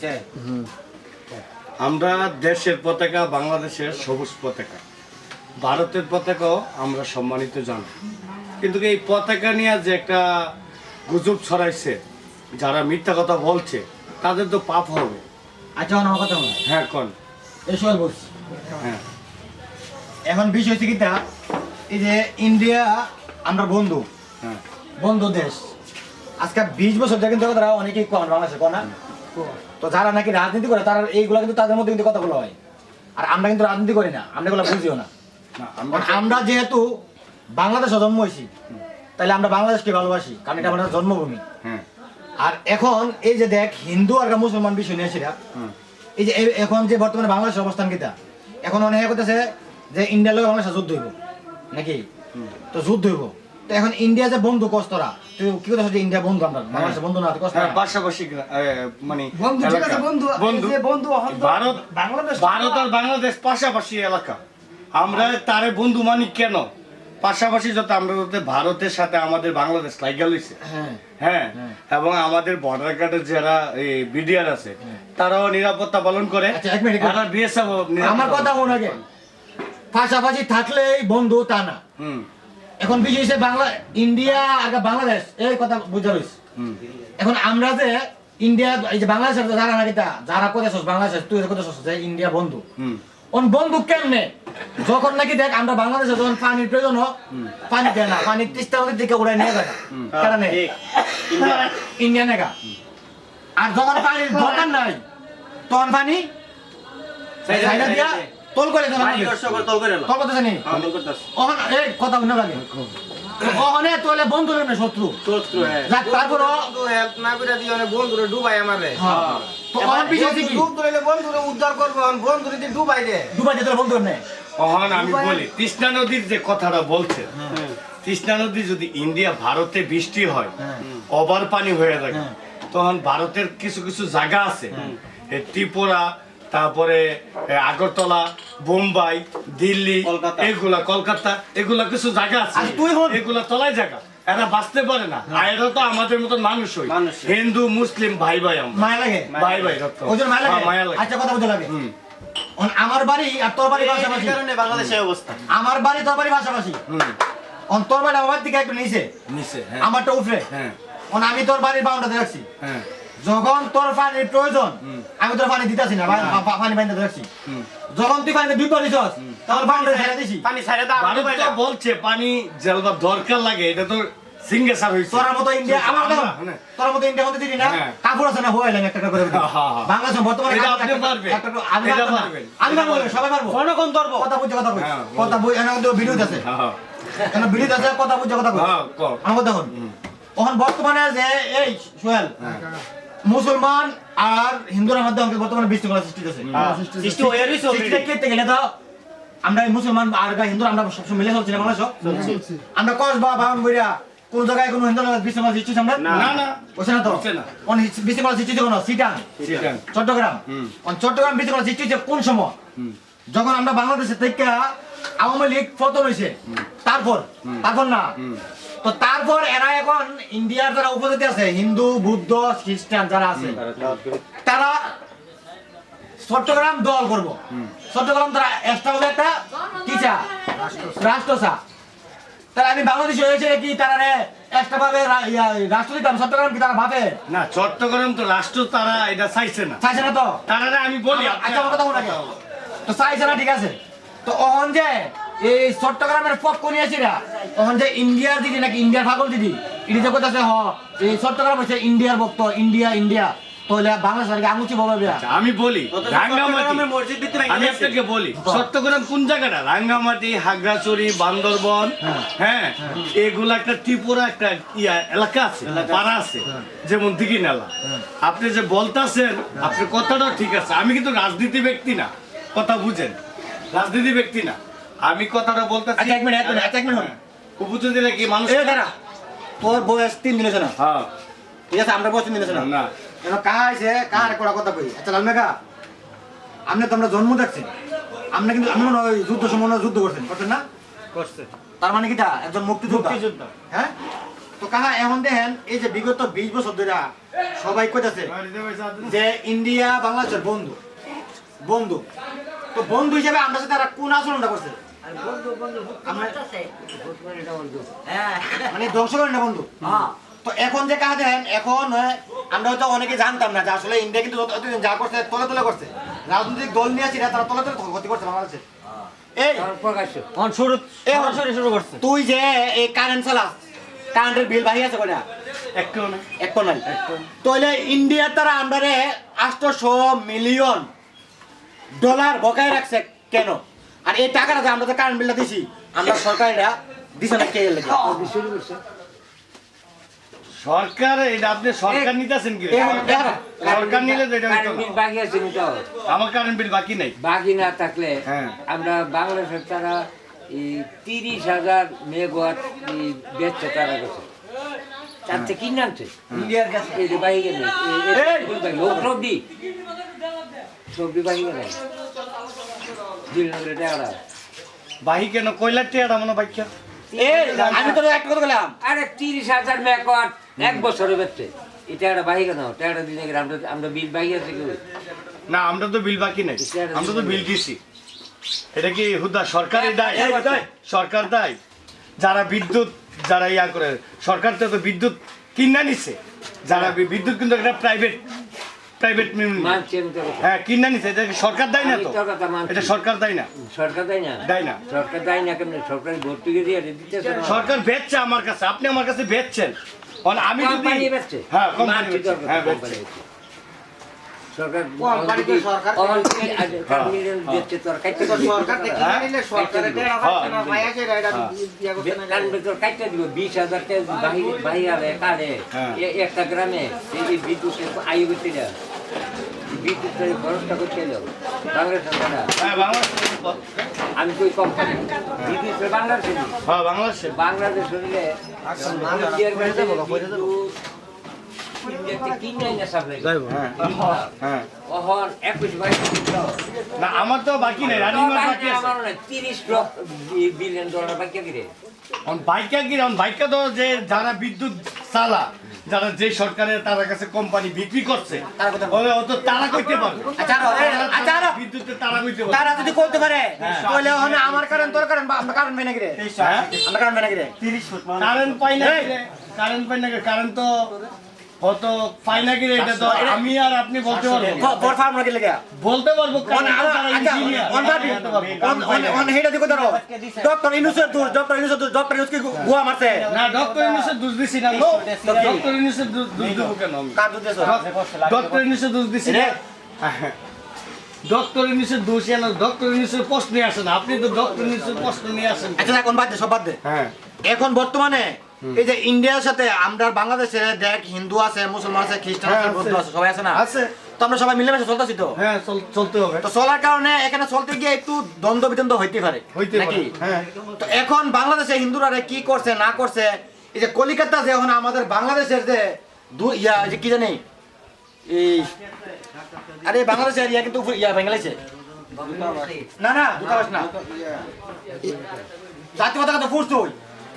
বুঝছে আমরা দেশের পতাকা বাংলাদেশের সবুজ পতাকা। ভারতের পতাকাও আমরা সম্মানিত জানি। কিন্তু এই পতাকা নিয়ে যে একটা গুজব ছড়াইছে যারা মিথ্যা কথা বলছে তাদের তো পাপ হবে। আচ্ছা আমার কথা বলো। হ্যাঁ কন। এই সোহেল বলছি। হ্যাঁ। এখন বিষয় হচ্ছে কিটা এই যে ইন্ডিয়া আমরা বন্ধু। হ্যাঁ। বন্ধু দেশ। আজকে বিশ বছর ধরে কিন্তু তারা অনেকেই কন বাংলাদেশে কন তো যারা নাকি রাজনীতি করে তারা এইগুলো কিন্তু তাদের মধ্যে কিন্তু কথাগুলো হয়। আর আমরা কিন্তু রাজনীতি করি না আমরা এগুলো বুঝিও না। আমরা যেহেতু বাংলাদেশে জন্ম হয়েছি তাহলে আমরা বাংলাদেশকে ভালোবাসি কারণ এটা আমাদের জন্মভূমি। হ্যাঁ। আর এখন এই যে দেখ হিন্দু আর মুসলমান বিষয় নিয়ে সেটা এই যে এখন যে বর্তমানে বাংলাদেশের অবস্থান কিটা এখন অনেক করতেছে যে ইন্ডিয়ার লোক বাংলাদেশে যুদ্ধ হইব নাকি? তো যুদ্ধ হইব। তো এখন ইন্ডিয়া যে বন্ধু কস্তরা তুই কি কথা ইন্ডিয়া বন্ধু আমরা? বাংলাদেশের বন্ধু না কষ্ট হ্যাঁ পাশাপাশি মানে বন্ধু ঠিক আছে বন্ধু বন্ধু। এই যে বন্ধু ভারত বাংলাদেশ ভারত আর বাংলাদেশ পাশাপাশি এলাকা। আমরা তারে বন্ধু মানি কেন? পাশাপাশি যত আমরা যাতে ভারতের সাথে আমাদের বাংলাদেশ লাইগা লইছে। হ্যাঁ। হ্যাঁ হ্যাঁ। এবং আমাদের বর্ডার গার্ডের যারা বিডিআর আছে তারাও নিরাপত্তা পালন করে। আচ্ছা, এক মিনিট। আর বিএসএফ আমার কথা মনে আগে। পাশাপাশি থাকলেই বন্ধু তা না। হুম। এখন বিষয় হচ্ছে বাংলা ইন্ডিয়া আর বাংলাদেশ এই কথা বুঝা রয়েছে এখন আমরা যে ইন্ডিয়া এই যে বাংলাদেশের যারা নাকি যারা বাংলাদেশ তুই যে ইন্ডিয়া বন্ধু। অন বন্ধু কেমনে? যখন নাকি দেখ আমরা বাংলাদেশে যখন পানির প্রয়োজন হয়, পানি দেয় না পানি তিস্তা নদীর দিকে উড়াই নিয়ে যায়। কারণে ইন্ডিয়া। নেগা। আর যখন পানির দরকার নাই তখন পানি দিয়া তোল করে। তোল করতেছে। নি ওখান এই কথা শুনে লাগে ওখানে তোলে বন্ধু না শত্রু। যাক তারপর হেল্প না করে দিও না বন্ধুরে ডুবাই আমারে। হ্যাঁ। তো কি? বন্ধুরে উদ্ধার করব ডুবাই দে। দুবাই যেতে বন্ধু নেই অহন আমি বলি কৃষ্ণা নদীর যে কথাটা বলছে কৃষ্ণা নদী যদি ইন্ডিয়া ভারতে বৃষ্টি হয় হ্যাঁ। অবার পানি হয়ে থাকে হ্যাঁ। তখন ভারতের কিছু কিছু জায়গা আছে ত্রিপুরা তারপরে আগরতলা বোম্বাই দিল্লি কলকাতা। এগুলা কলকাতা এগুলা কিছু জায়গা আছে। এগুলা তলায় জায়গা। এরা বাঁচতে পারে না। এরা তো আমাদের মতো মানুষই। মানুষই। হিন্দু মুসলিম ভাই ভাই আমরা। মায়া লাগে? ভাই ভাই মায়া লাগে। হ্যাঁ, লাগে। আচ্ছা কথা লাগে। হুম। আমার বাড়ি আর তোর বাড়ি পাশাপাশি? বাংলাদেশের অবস্থা। আমার বাড়ি তোর বাড়ি পাশাপাশি? হুম। অন তোর বাড়ি আমার থেকে একটু নিচে। নিচে হ্যাঁ। আমারটা হ্যাঁ। অন আমি তোর বাড়ির বাউন্ডাতে রাখছি। হ্যাঁ। যখন তোর পানির প্রয়োজন। আমি তোর পানি দিতেছি না পানি পানি রাখছি। হুম। যখন তুই পানিতে দুই পরিছস তখন পানিটা ছেড়ে দিছি। পানি ছাড়ে দাও ভারত তো বলছে পানি যেলবা দরকার লাগে এটা তো সিঙ্গেসার হয়েছে তোর মতো ইন্ডিয়া আমার দেখুন। তোর মতো ইন্ডিয়া মতো দিদি না হ্যাঁ। কাপড় আছে না হয়ে লাগে একটা একটা করে হ্যাঁ, হ্যাঁ। বাংলাদেশ বর্তমানে এটা আপনি পারবেন। আমি পারবেন। আমি পারব সবাই পারব। কোন ধরবো কথা বুঝছে কথা বুঝ হ্যাঁ, কথা বুঝ কিন্তু ভিডিও আছে। হ্যাঁ, এনে ভিডিও আছে কথা বুঝছে কথা বুঝ হ্যাঁ। আমার এখন বর্তমানে যে এই সোহেল। মুসলমান আর হিন্দুর মধ্যে অঙ্কে বর্তমানে বিশৃঙ্খলা সৃষ্টি হচ্ছে সৃষ্টি হয়ে রয়েছে কে থেকে তো আমরা মুসলমান আর গা হিন্দু আমরা সবসময় মিলে চলছি না বাংলাদেশ আমরা কসবা বাউন বইরা কোন জায়গায় কোনো হিন্দু বিশৃঙ্খলা সৃষ্টি হচ্ছে আমরা? না। না। না হচ্ছে না। তো কোন বিশৃঙ্খলা সৃষ্টি হচ্ছে কোন? সিটাং। চট্টগ্রাম। কোন চট্টগ্রাম বিশৃঙ্খলা সৃষ্টি হচ্ছে কোন সময়? যখন আমরা বাংলাদেশে থেকে আওয়ামী লীগ পতন হয়েছে তারপর? তারপর না। তো তারপর এরা এখন ইন্ডিয়ার যারা উপজাতি আছে হিন্দু বুদ্ধ খ্রিস্টান যারা আছে তারা চট্টগ্রাম দল করব। চট্টগ্রাম তারা এক্সট্রা হবে একটা কিচা রাষ্ট্রসা। তাহলে আমি বাংলাদেশি হয়েছে কি তারা এক্সট্রা ভাবে রাষ্ট্র দিতাম চট্টগ্রাম কি তারা ভাবে? না চট্টগ্রাম তো রাষ্ট্র তারা এটা চাইছে না। চাইছে না তো? তারা আমি বলি আচ্ছা আমার কথা শোনা তো চাইছে না ঠিক আছে। তো অহন যে এই চট্টগ্রামের পক্ষ তখন যে ইন্ডিয়ার দিদি নাকি ইন্ডিয়ার পাগল দিদি? এটি যে কোথাছে হ এই চট্টগ্রাম হচ্ছে ইন্ডিয়ার ভক্ত ইন্ডিয়া ইন্ডিয়া। তাহলে বাংলাদেশ সরকার আঙুচি বলবে আমি বলি রাঙ্গামাটি। মসজিদ আমি আপনাকে বলি চট্টগ্রাম কোন জায়গাটা? রাঙ্গামাটি হাগড়াছড়ি বান্দরবন হ্যাঁ। এগুলা একটা ত্রিপুরা একটা ইয়া এলাকা আছে পাড়া আছে। যেমন দিঘি নালা। আপনি যে বলতাছেন আপনার কথাটা ঠিক আছে। আমি কিন্তু রাজনীতি ব্যক্তি না। কথা বুঝেন। রাজনীতি ব্যক্তি না। আমি কথাটা বলতে আচ্ছা এক মিনিট এক মিনিট আচ্ছা এক মিনিট উপযোগ দিলে কি মানুষ? এ দাঁড়া। তোর বয়স তিন দিন হয়েছে না হ্যাঁ। ঠিক আছে আমরা বয়স তিন দিন হয়েছে না। না এবার কাহা আছে কাহার কোড়া কথা কই? আচ্ছা লালমেঘা আপনি তো আমরা জন্ম দেখছি। আপনি কিন্তু আমি মনে হয় ওই যুদ্ধ সময় যুদ্ধ করছেন। করছেন না? করছে। তার মানে কিটা? একজন মুক্তিযোদ্ধা। মুক্তিযোদ্ধা। হ্যাঁ? তো কাহা এখন দেখেন এই যে বিগত বিশ বছর ধরে সবাই কইতাছে যে ইন্ডিয়া বাংলাদেশের বন্ধু। বন্ধু। তো বন্ধু হিসেবে আমরা সাথে তারা কোন আচরণটা করছে? মানে ধ্বংস করেন না বন্ধু? তো এখন যে কাজ দেন এখন আমরা হয়তো অনেকে জানতাম না যে আসলে ইন্ডিয়া কিন্তু যা করছে তলে তলে করছে। রাজনৈতিক দল নিয়ে আসি তারা তলে তলে ক্ষতি করছে বাংলাদেশে। এই শুরু এ সরাসরি শুরু করছে। তুই যে এই কারেন্ট চালাস কারেন্টের বিল বাহি আছে তাহলে ইন্ডিয়ার তারা আমরা আটশো মিলিয়ন ডলার বকায় রাখছে কেন? আর এই টাকাটা যে আমরা যে কারেন্ট বিলটা দিছি আমরা সরকার এটা দিছে না কে লেগে সরকার এটা আপনি সরকার নিতেছেন কি এখন দেখো, সরকার নিলে তো এটা। বিল বাকি আছে নি তো আমার কারেন্ট বিল বাকি নাই বাকি না থাকলে হ্যাঁ। আমরা বাংলাদেশের তারা এই তিরিশ হাজার মেগাওয়াট এই বেচছে তারা কাছে তার থেকে কিনে আনছে ইন্ডিয়ার কাছে এই! সবজি সবজি বাহি কেন? কয়লার টিয়াটা মনে বাক্য আমি তো একটা কথা বললাম। আরে তিরিশ হাজার মেগাওয়াট এক বছরে বেচছে এটা একটা বাহি কেন? টাকাটা দিলে আমরা আমরা বিল বাহি আছে কেউ না আমরা তো বিল বাকি নাই। আমরা তো বিল দিছি। এটা কি হুদা? সরকারের দায়? এই, এই। সরকার দায়? যারা বিদ্যুৎ যারা ইয়া করে সরকার তো তো বিদ্যুৎ কিনা নিছে। যারা বিদ্যুৎ কিন্তু একটা প্রাইভেট প্রাইভেট হ্যাঁ কিনা নিছে এটা সরকার দেয় না আমি তো। এটা সরকার দেয় না? সরকার দেয় না? দেয় না। সরকার দেয় না কেমন? সরকারি ভর্তুকি দিয়ে দিতেছে সরকার বেচছে আমার কাছে আপনি আমার কাছে বেচছেন। আমি যদি হ্যাঁ কোম্পানি হ্যাঁ বিশ হাজার। এ- একটা গ্রামে আয়ু করতে যা বিদ্যুতের খরচটা করতে বাংলাদেশ সরকার হ্যাঁ আমি কই কোম্পানি বিদ্যুৎ বাংলাদেশে। হ্যাঁ বাংলাদেশে বাংলাদেশ হইলে বিদ্যুৎ আমার তো বাকি নেই রানিং বাকি আছে। বিলিয়ন ডলার বাকি আছে রে অন বাইকা কি অন বাইকা তো যে যারা বিদ্যুৎ চালা যারা যে সরকারের তারা কাছে কোম্পানি বিক্রি করছে তারা কথা ওরে ও তো তারা কইতে পারবে আচ্ছা আচ্ছা আরও। বিদ্যুতের তারা কইতে পারবে তারা যদি করতে পারে তাহলে ওখানে আমার কারণ তোর কারণ আমরা কারণ পাই নাকি রে? হ্যাঁ। আমরা কারণ পাই রে? কারেন্ট পাই না কারণ কারেন্ট পাই না কারেন্ট তো কত পাই না কি এটা তো? আমি আর আপনি বলতে পারব না। ফর ফার্ম নাকি লেগে? বলতে পারব কারণ আমার অন ভাবি অন হেডা দিকো ধরো। ডক্টর ইনুসের দূর ডক্টর ইনুসের দূর ডক্টর ইনুস কি গুয়া মারছে? না ডক্টর ইউনুসের দোষ দিছি না। ডক্টর ইউনুসের দোষ দেবো কেন আমি? কার দুধ দেছো ডক্টর ইউনুসের দোষ দিছি না। ডক্টর ইউনুসের দোষ এলো ডক্টর ইউনুসের প্রশ্ন আসে না। আপনি তো ডক্টর ইউনুসের প্রশ্ন নিয়ে আসেন। আচ্ছা এখন বাদ দে সব বাদ দে। হ্যাঁ। এখন বর্তমানে এই যে ইন্ডিয়ার সাথে আমরা বাংলাদেশে দেখ হিন্দু আছে মুসলমান আছে খ্রিস্টান হ্যাঁ, আছে আছে। বৌদ্ধ আছে। সবাই আছে না? আছে। তো আমরা সবাই মিলেমিশে চলতেছি তো? হ্যাঁ চলতে হবে। তো চলার কারণে এখানে চলতে গিয়ে একটু দ্বন্দ্ব বিদ্বন্দ্ব হইতে পারে হইতে পারে নাকি? হ্যাঁ। তো এখন বাংলাদেশে হিন্দুরা কি করছে না করছে? এই যে কলিকাতা যে এখন আমাদের বাংলাদেশের যে ইয়া যে কি জানি? এই আরে বাংলাদেশের ইয়া কিন্তু ইয়া বাংলাদেশে না না দূতাবাস না। জাতীয় পতাকা তো ফুটছ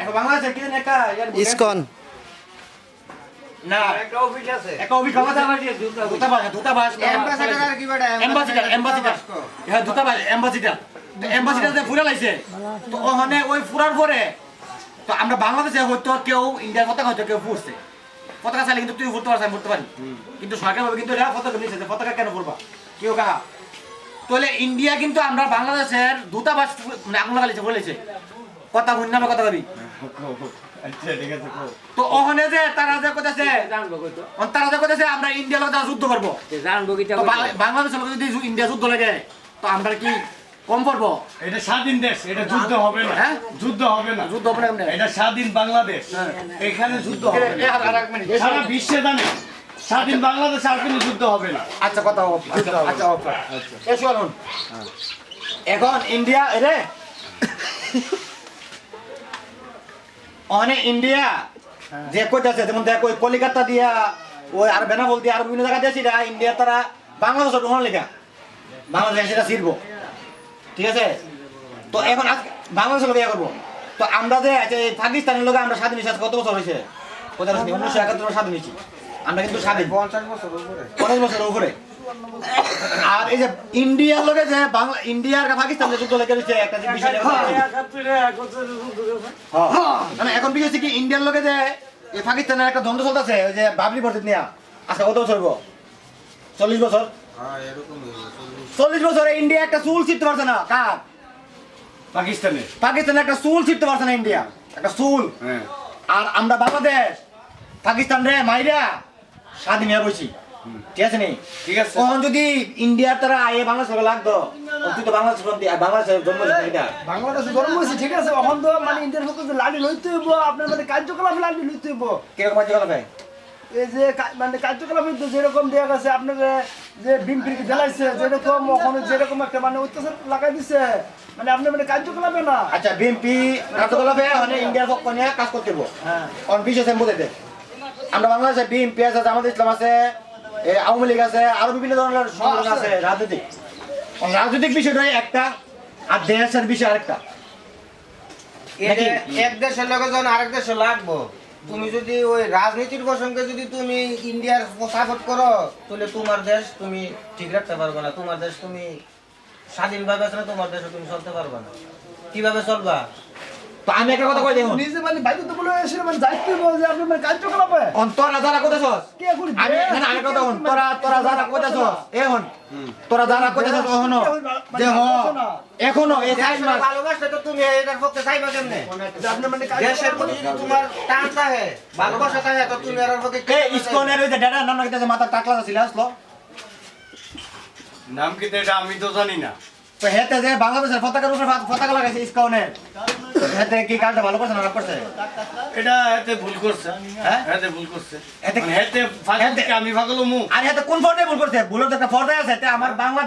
এখন কি জানি ইয়ার- ইসকন। না একটা অফিস আছে। একটা দূতাবাস দূতাবাস আর কি বেটা এম্বাসিডার এম্বাসিডার হ্যাঁ দূতাবাস এম্বাসিডার তো এম্বাসিডার যে ফুরা লাইছে তো ওখানে ওই ফুরার পরে তো আমরা বাংলাদেশে হয়তো কেউ ইন্ডিয়ার পতাকা হয়তো কেউ ফুটছে পতাকা চাইলে কিন্তু তুই ফুটতে পারছিস আমি ফুটতে পারি। কিন্তু সরকার ভাবে কিন্তু এটা পতাকা নিচ্ছে যে পতাকা কেন ফুরবা? কেউ কাহা? তাহলে ইন্ডিয়া কিন্তু আমরা বাংলাদেশের দূতাবাস মানে লাগাইছে বলেছে কথা হুন কথা কবি? আচ্ছা। তো ওখানে যে তারা যে কইতাছে তারা যে কইতাছে আমরা ইন্ডিয়ার লোক যুদ্ধ করব। বাংলাদেশের লোক যদি ইন্ডিয়া যুদ্ধ লাগে তো আমরা কি কম পড়ব এটা স্বাধীন দেশ এটা যুদ্ধ হবে না। হ্যাঁ? যুদ্ধ হবে না। যুদ্ধ হবে না এটা স্বাধীন বাংলাদেশ। এখানে যুদ্ধ হবে। সারা বিশ্বে জানে স্বাধীন বাংলাদেশ আর কোনো যুদ্ধ হবে না। আচ্ছা কথা আচ্ছা আচ্ছা হোক শুনুন। এখন ইন্ডিয়া রে? অনে ইন্ডিয়া যে কইতাছে যেমন দেখ ওই কলিকাতা দিয়া ওই আর বেনাবল দিয়া আর বিভিন্ন জায়গা দিয়েছি ইন্ডিয়া তারা বাংলাদেশের গ্রহণ লেখা বাংলাদেশ সেটা ছিড়ব। ঠিক আছে? তো এখন আজ বাংলাদেশের লোক ইয়া করব। তো আমরা যে এই পাকিস্তানের লোক আমরা স্বাধীন হয়েছি কত বছর হয়েছে? উনিশশো একাত্তর স্বাধীন হয়েছি। আমরা কিন্তু স্বাধীন। পঞ্চাশ বছর উপরে। পনেরো বছরের উপরে। আর এই যে ইন্ডিয়ার লোকে যে বাংলা ইন্ডিয়ার পাকিস্তান যে যুদ্ধ লেগে রয়েছে একটা যে বিষয়। হ্যাঁ। মানে এখন বিষয় কি ইন্ডিয়ার লোকে যে পাকিস্তানের একটা দ্বন্দ্ব চলতেছে ওই যে বাবরি মসজিদ নিয়ে আজকে কত বছর? চল্লিশ বছর? হ্যাঁ চল্লিশ বছরে। ইন্ডিয়া একটা চুল ছিটতে পারছে না কার? পাকিস্তানে পাকিস্তানে একটা চুল ছিটতে পারছে না ইন্ডিয়া একটা চুল। আর আমরা বাংলাদেশ পাকিস্তান রে মাইরা স্বাধীন হয়ে বসি। ঠিক আছে নি? ঠিক আছে। তখন যদি তারা আয়ে লাগতো? তুই তো বাংলাদেশ জন্ম এটা। বাংলাদেশে গরম হয়েছে ঠিক আছে। এখন তো মানে ইন্ডিয়ার লইতে হইব আপনার মানে কার্যকলাপ লইতে হইব। কীরকম ভাই এই যে মানে কার্যকলাপ তো যেরকম দেওয়া গেছে আপনার যে বিমপিকে জ্বালাইছে যেরকম ওখানে যেরকম একটা মানে অত্যাচার লাগাই দিছে মানে আপনার মানে কার্যকলাপে না। আচ্ছা বিএনপি কার্যকলাপে মানে ইন্ডিয়ার পক্ষ নিয়ে কাজ করতে হ্যাঁ। বুঝাইতে আমরা বাংলাদেশে বিএনপি আছে জামাত ইসলাম আছে আওয়ামী লীগ আছে আরও বিভিন্ন ধরনের সংগঠন আছে। রাজনৈতিক। রাজনৈতিক বিষয়টা একটা আর দেশের বিষয় আরেকটা। এক দেশের যখন আরেক দেশে লাগবো। তুমি যদি ওই রাজনীতির প্রসঙ্গে যদি তুমি ইন্ডিয়ার সাপোর্ট করো তাহলে তোমার দেশ তুমি ঠিক রাখতে পারবে না। তোমার দেশ তুমি স্বাধীনভাবে আছে না তোমার দেশে তুমি চলতে পারবে না। কীভাবে চলবা? তো আমি একটা কথা কই দেখুন। নিজে মানে বাধ্যতামূলক এসে মানে হইব যে আপনি মানে কার্যকলাপে। অন্তরা যারা কইতাছস কে করি আমি না আমি কথা হন তোরা তোরা যারা কইতাছস এ হন তোরা যারা কইতাছস এখনও যে হ এখনও এই মাস ভালোবাসলে তো তুমি এটার পক্ষে চাইবা কেমনে? আপনার মানে দেশের প্রতি যদি তোমার টান থাকে ভালোবাসা থাকে তো তুমি এর পক্ষে কে ইসকনের ওই যে ডেটা নাম রাখতেছে মাথা টাকলা ছিল আসলো। নাম কি তো এটা আমি তো জানি না। তো হেতে যে বাংলাদেশের পতাকার উপরে পতাকা লাগাইছে ইসকনের। হেতে কি কাজটা ভালো করছে না করছে? এটা হেতে ভুল করছে। হ্যাঁ? হেতে ভুল করছে। হেতে হেতে এতে আমি ভাগলো মুখ আর হেতে কোন ফর্দে ভুল করছে? ভুলের তো একটা ফর্দায় আছে আমার বাংলা